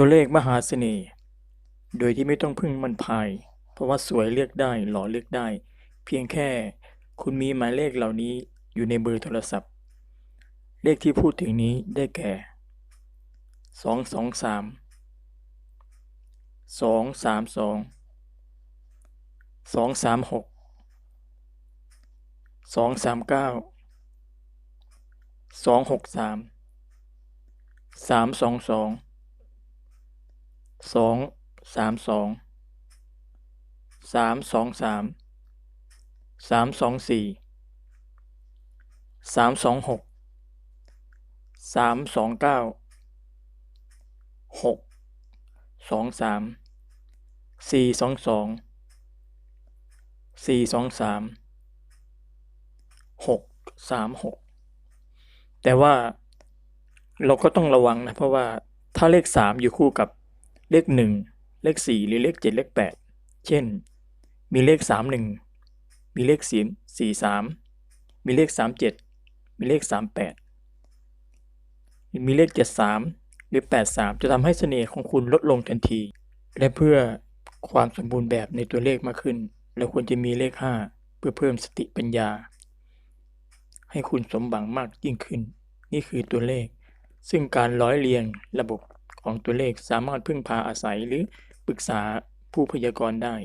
ตัวเลขมหาเสน่ห์ โดยที่ไม่ต้องพึ่งมันพาย เพราะว่าสวยเลือกได้ หล่อเลือกได้ เพียงแค่คุณมีหมายเลขเหล่านี้อยู่ในเบอร์โทรศัพท์ เลขที่พูดถึงนี้ได้แก่สองสองสามสองสามสอง สองสามสองสามสองสามสามสองสี่สามสองหกสามสองเก้าหกสองสามสี่สองสองสี่สองสามหกสามหกแต่ว่าเราก็ต้องระวังนะ เพราะว่าถ้าเลขสามอยู่คู่กับ เลขหนึ่งเลขสี่หรือเลขเจ็ดเลขแปดเช่น มีเลขสามหนึ่งมีเลขสี่สามมีเลขสามเจ็ดมีเลขสามแปดมีเลขเจ็ดสามหรือแปดสามจะทำให้เสน่ห์ของคุณลดลงทันที และเพื่อความสมบูรณ์แบบในตัวเลขมากขึ้น เราควรจะมีเลขห้าเพื่อเพิ่มสติปัญญา ให้คุณสมหวังมากยิ่งขึ้น นี่คือตัวเลข ซึ่งการร้อยเรียงระบบ ของตัวเลขสามารถพึ่งพาอาศัยหรือปรึกษาผู้พยากรณ์ได้